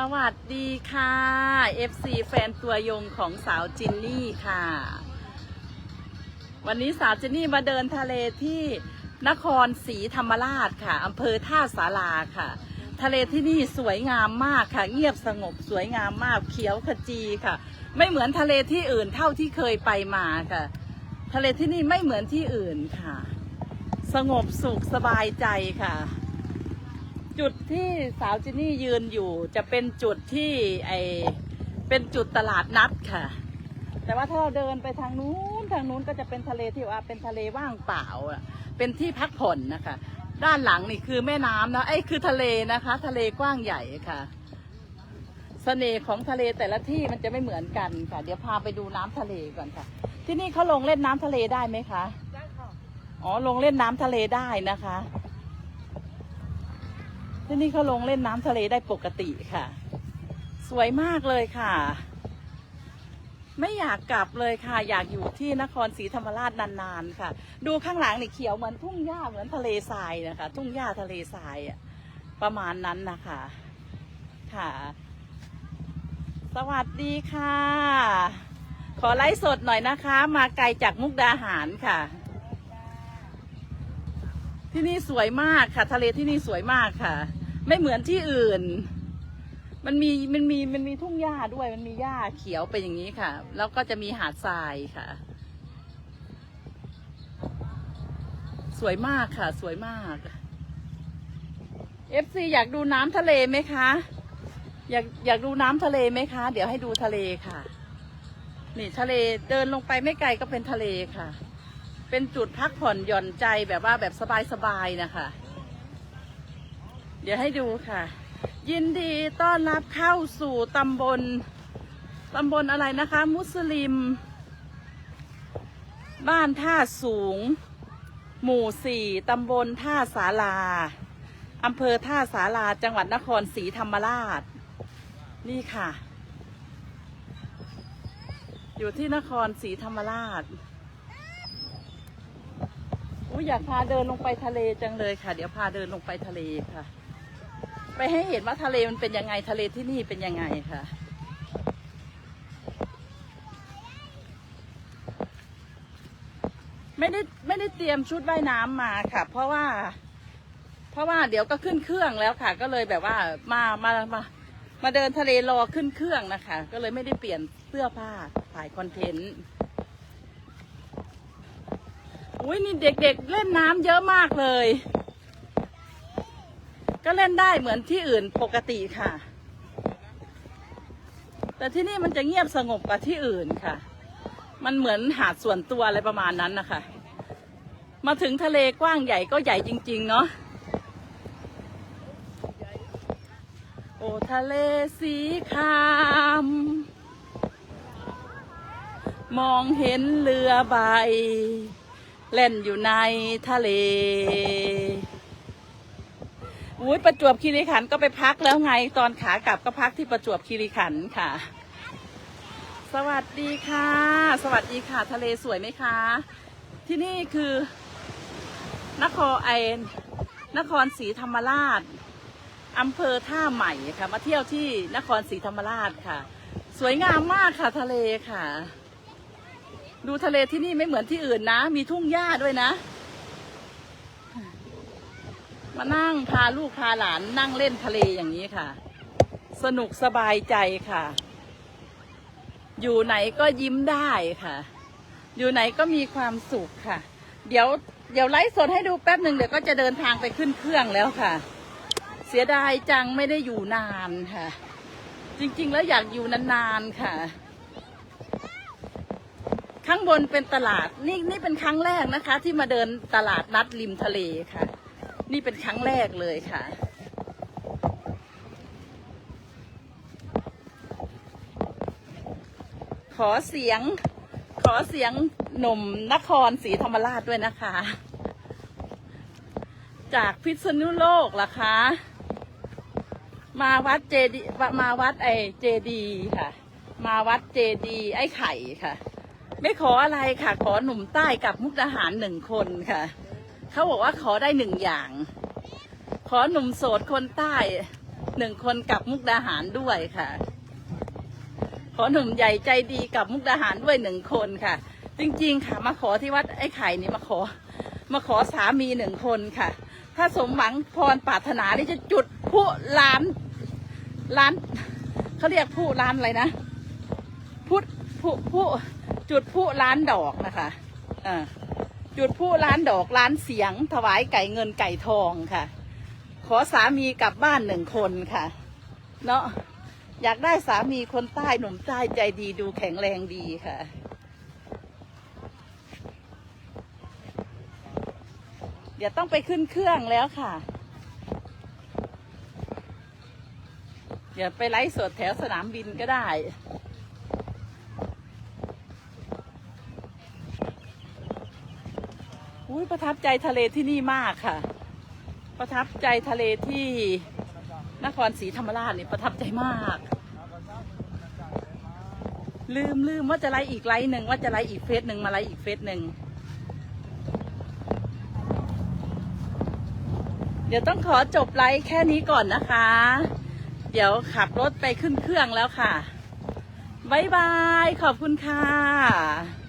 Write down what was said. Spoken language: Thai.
สวัสดีค่ะ FC แฟนตัวยงของสาวจินนี่ค่ะ วันนี้สาวจินนี่มาเดินทะเลที่นครศรีธรรมราชค่ะอำเภอท่าสาราค่ะ ทะเลที่นี่สวยงามมากค่ะ เงียบสงบสวยงามมากเขียวขจีค่ะ ไม่เหมือนทะเลที่อื่นเท่าที่เคยไปมาค่ะ ทะเลที่นี่ไม่เหมือนที่อื่นค่ะ สงบสุขสบายใจค่ะ จุดที่สาวจินนี่ยืนอยู่ จะเป็นจุดที่ไอเป็นจุดตลาดนัดค่ะ แต่ว่าถ้าเราเดินไปทางนู้นทางนู้นก็จะเป็นทะเลที่ว่าเป็นทะเลว่างเปล่าอะเป็นที่พักผ่อนนะคะ ด้านหลังนี่คือแม่น้ำนะไอ้ยคือทะเลนะคะ ทะเลกว้างใหญ่ค่ะเสน่ห์ของทะเลแต่ละที่มันจะไม่เหมือนกันค่ะ เดี๋ยวพาไปดูน้ำทะเลก่อนค่ะ ที่นี่เขาลงเล่นน้ำทะเลได้ไหมคะได้ค่ะอ๋อลงเล่นน้ำทะเลได้นะคะ ที่นี่เขาลงเล่นน้ำทะเลได้ปกติค่ะ สวยมากเลยค่ะ ไม่อยากกลับเลยค่ะ อยากอยู่ที่นครศรีธรรมราชนานๆค่ะ ดูข้างหลังนี่เขียวเหมือนทุ่งหญ้าเหมือนทะเลทรายนะคะ ทุ่งหญ้าทะเลทรายอะประมาณนั้นนะคะค่ะ สวัสดีค่ะ ขอไลฟ์สดหน่อยนะคะ มาไกลจากมุกดาหารค่ะ ที่นี่สวยมากค่ะ ทะเลที่นี่สวยมากค่ะ ไม่เหมือนที่อื่น มันมีมันมีมันมีทุ่งหญ้าด้วย มันมีหญ้าเขียวเป็นอย่างนี้ค่ะ แล้วก็จะมีหาดทรายค่ะ สวยมากค่ะ สวยมาก FC อยากดูน้ำทะเลไหมคะ อยากอยากดูน้ำทะเลไหมคะ เดี๋ยวให้ดูทะเลค่ะ นี่ทะเลเดินลงไปไม่ไกลก็เป็นทะเลค่ะ เป็นจุดพักผ่อนหย่อนใจแบบว่าแบบสบายๆนะคะ เดี๋ยวให้ดูค่ะ ยินดีต้อนรับเข้าสู่ตำบลตำบลอะไรนะคะ มุสลิม บ้านท่าสูง หมู่สี่ตำบลท่าสาราอำเภอท่าสาราจังหวัดนครศรีธรรมราช นี่ค่ะ อยู่ที่นครศรีธรรมราช อุ้ยอยากพาเดินลงไปทะเลจังเลยค่ะ เดี๋ยวพาเดินลงไปทะเลค่ะ ไปให้เห็นว่าทะเลมันเป็นยังไงทะเลที่นี่เป็นยังไงค่ะ ไม่ได้ไม่ได้เตรียมชุดว่ายน้ำมาค่ะ เพราะว่า เพราะว่าเดี๋ยวก็ขึ้นเครื่องแล้วค่ะ ก็เลยแบบว่ามามามามาเดินทะเลรอขึ้นเครื่องนะคะ ก็เลยไม่ได้เปลี่ยนเสื้อผ้าถ่ายคอนเทนต์ อุ้ยนี่เด็กๆเล่นน้ำเยอะมากเลย ก็เล่นได้เหมือนที่อื่นปกติค่ะ แต่ที่นี่มันจะเงียบสงบกว่าที่อื่นค่ะ มันเหมือนหาดส่วนตัวอะไรประมาณนั้นนะคะ มาถึงทะเลกว้างใหญ่ก็ใหญ่จริง ๆ เนาะโอ้ทะเลสีครามมองเห็นเรือใบ เล่นอยู่ในทะเลอุ้ยประจวบคีรีขันธ์ก็ไปพักแล้วไงตอนขากลับก็พักที่ประจวบคีรีขันธ์ค่ะ สวัสดีค่ะ สวัสดีค่ะ ทะเลสวยไหมคะ ที่นี่คือนครไอนครศรีธรรมราชอำเภอท่าใหม่ค่ะ มาเที่ยวที่นครศรีธรรมราชค่ะ สวยงามมากค่ะทะเลค่ะ ดูทะเลที่นี่ไม่เหมือนที่อื่นนะ มีทุ่งหญ้าด้วยนะ มานั่งพาลูกพาหลานนั่งเล่นทะเลอย่างนี้ค่ะ สนุกสบายใจค่ะ อยู่ไหนก็ยิ้มได้ค่ะ อยู่ไหนก็มีความสุขค่ะ เดี๋ยวเดี๋ยวไลฟ์สดให้ดูแป๊บหนึ่งเดี๋ยวก็จะเดินทางไปขึ้นเครื่องแล้วค่ะ เสียดายจังไม่ได้อยู่นานค่ะ จริงๆแล้วอยากอยู่นานๆค่ะ ข้างบนเป็นตลาดนี่นี่เป็นครั้งแรกนะคะ ที่มาเดินตลาดนัดริมทะเลค่ะ นี่เป็นครั้งแรกเลยค่ะ ขอเสียง ขอเสียงหนุ่มนครศรีธรรมราชด้วยนะคะ จากพิษณุโลกล่ะคะ มาวัดเจดีมาวัดไอเจดีค่ะ มาวัดเจดีไอ้ไข่ค่ะ ไม่ขออะไรค่ะ ขอหนุ่มใต้กับมุกดาหารหนึ่งคนค่ะ เขาบอกว่าขอได้หนึ่งอย่าง ขอหนุ่มโสดคนใต้หนึ่งคนกับมุกดาหารด้วยค่ะ ขอหนุ่มใหญ่ใจดีกับมุกดาหารด้วยหนึ่งคนค่ะ จริงๆค่ะ มาขอที่วัดไอ้ไข่นี่มาขอ มาขอสามีหนึ่งคนค่ะ ถ้าสมหวังพรปรารถนานี่จะจุดผู้ล้านล้านเขาเรียกผู้ล้านอะไรนะ ผู้ผู้จุดผู้ล้านดอกนะคะอ่าจุดผู้ล้านดอกล้านเสียง ถวายไก่เงินไก่ทองค่ะ ขอสามีกลับบ้านหนึ่งคนค่ะ เนาะอยากได้สามีคนใต้หนุ่มใต้ใจดีดูแข็งแรงดีค่ะเดี๋ยวต้องไปขึ้นเครื่องแล้วค่ะ เดี๋ยวไปไลฟ์สดแถวสนามบินก็ได้ อุ้ยประทับใจทะเลที่นี่มากค่ะ ประทับใจทะเลที่นครศรีธรรมราชนี่ประทับใจมาก ลืมลืมว่าจะไลฟ์อีกไลฟ์หนึ่งว่าจะไลฟ์อีกเฟซหนึ่งมาไลฟ์อีกเฟซหนึ่งเดี๋ยวต้องขอจบไลฟ์แค่นี้ก่อนนะคะ เดี๋ยวขับรถไปขึ้นเครื่องแล้วค่ะ บ๊ายบาย ขอบคุณค่ะ